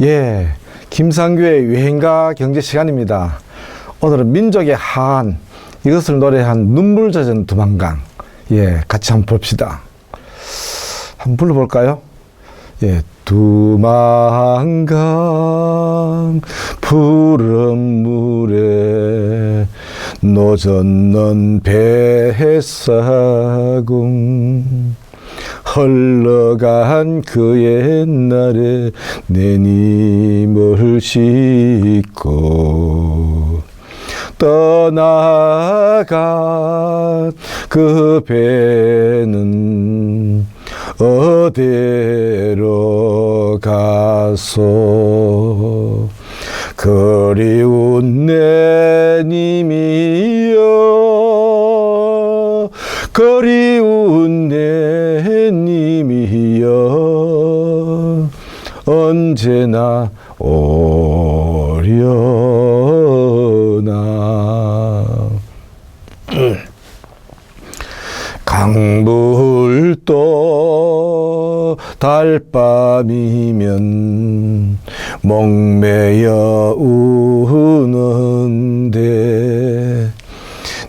예, 김상규의 여행가 경제 시간입니다. 오늘은 민족의 한 이것을 노래한 눈물 젖은 두만강. 예, 같이 한번 봅시다. 한번 불러볼까요? 예, 두만강 푸른 물에 노젓는 배사공 흘러간 그 옛날에 내 님을 싣고 떠나간 그 배는 어디로 가소? 그리운 내 님이여 그리 언제나 오려나. 강불도 달밤이면 목매여 우는데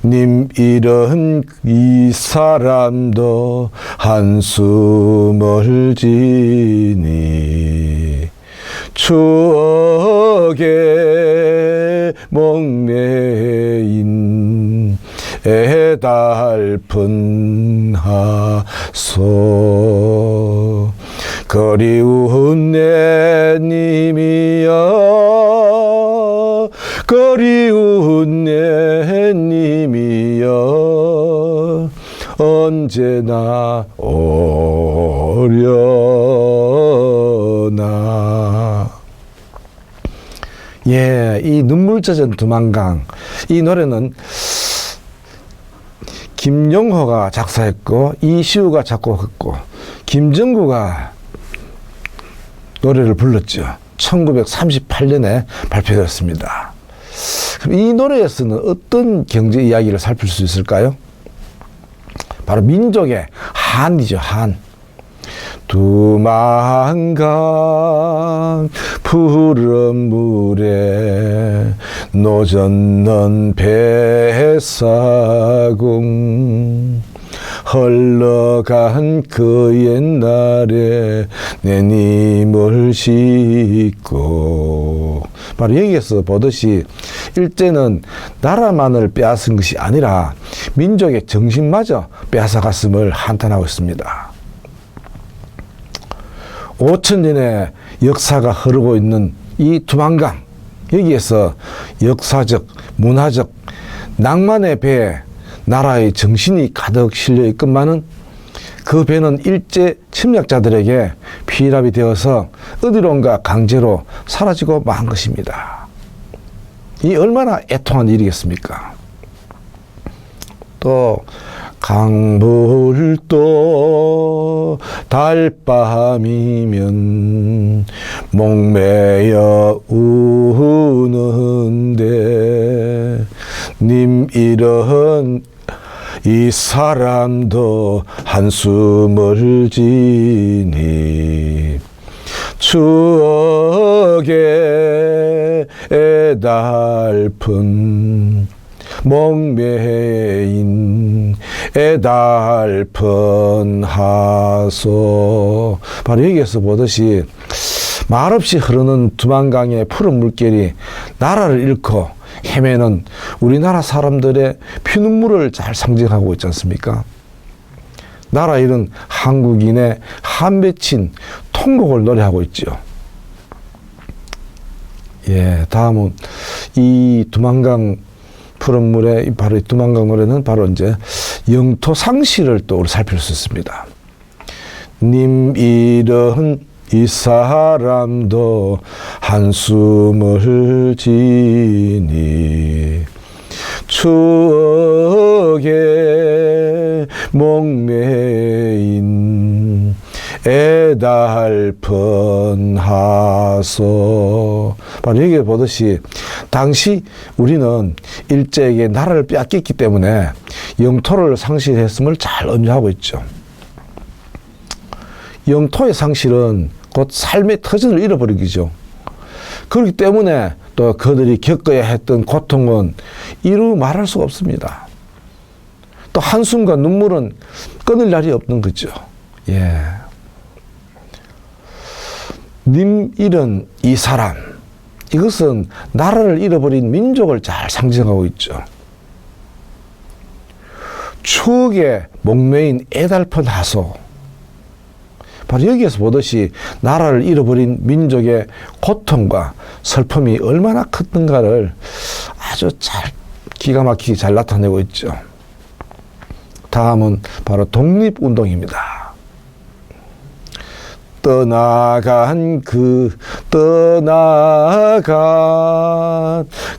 님 이런 이 사람도 한숨을 지니 추억에 목매인 애달픈 하소. 그리운 내 님이여 그리운 내 님이여 언제나 오려 예, 이 눈물 젖은 두만강 이 노래는 김용호가 작사했고 이시우가 작곡했고 김정구가 노래를 불렀죠. 1938년에 발표되었습니다. 그럼 이 노래에서는 어떤 경제 이야기를 살필 수 있을까요? 바로 민족의 한이죠, 한. 두만강 푸른 물에 노젓는 배사공 흘러간 그 옛날에 내 님을 싣고 바로 여기에서 보듯이 일제는 나라만을 빼앗은 것이 아니라 민족의 정신마저 빼앗아갔음을 한탄하고 있습니다. 5천 년의 역사가 흐르고 있는 이 두만강 여기에서 역사적, 문화적 낭만의 배에 나라의 정신이 가득 실려 있건만은 그 배는 일제 침략자들에게 피랍이 되어서 어디론가 강제로 사라지고 만 것입니다. 이 얼마나 애통한 일이겠습니까? 또 강불도 달밤이면 목매여 우는데 님 이런 이 사람도 한숨을 지니 추억에 애달픈 목매인 애달픈 하소 바로 여기에서 보듯이 말없이 흐르는 두만강의 푸른 물결이 나라를 잃고 헤매는 우리나라 사람들의 피눈물을 잘 상징하고 있지 않습니까? 나라 잃은 한국인의 한맺힌 통곡을 노래하고 있죠. 예, 다음은 이 두만강 푸른 물의 바로 이 두만강 노래는 바로 이제 영토 상실을 또 살필 수 있습니다. 님 이런 이 사람도 한숨을 지니 추억에 목매인 애달픈 하소. 바로 여기 보듯이 당시 우리는 일제에게 나라를 빼앗겼기 때문에 영토를 상실했음을 잘 의미하고 있죠. 영토의 상실은 곧 삶의 터전을 잃어버리기죠. 그렇기 때문에 또 그들이 겪어야 했던 고통은 이루 말할 수가 없습니다. 또 한숨과 눈물은 끊을 날이 없는 거죠. 예. 님 잃은 이 사람. 이것은 나라를 잃어버린 민족을 잘 상징하고 있죠. 추억에 목매인 애달픈 하소. 바로 여기에서 보듯이 나라를 잃어버린 민족의 고통과 슬픔이 얼마나 컸던가를 아주 잘 기가 막히게 잘 나타내고 있죠. 다음은 바로 독립운동입니다. 떠나간 그 떠나간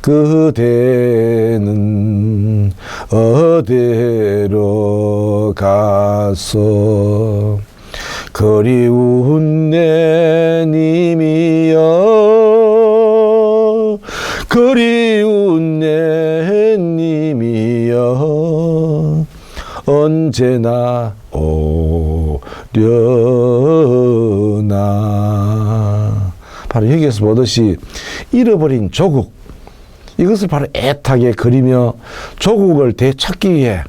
그대는 어디로 가서 그리운 내 님이여? 그리운 내 님이여? 언제나 오 려나 바로 여기에서 보듯이 잃어버린 조국 이것을 바로 애타게 그리며 조국을 되찾기 위해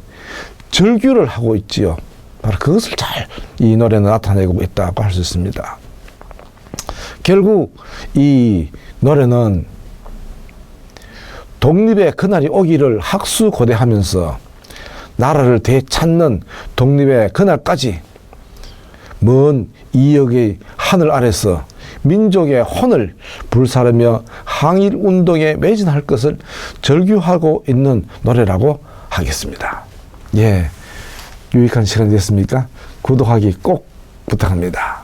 절규를 하고 있지요. 바로 그것을 잘 이 노래는 나타내고 있다고 할 수 있습니다. 결국 이 노래는 독립의 그날이 오기를 학수고대하면서 나라를 되찾는 독립의 그날까지 먼 이역의 하늘 아래서 민족의 혼을 불사르며 항일 운동에 매진할 것을 절규하고 있는 노래라고 하겠습니다. 예. 유익한 시간이 됐습니까? 구독하기 꼭 부탁합니다.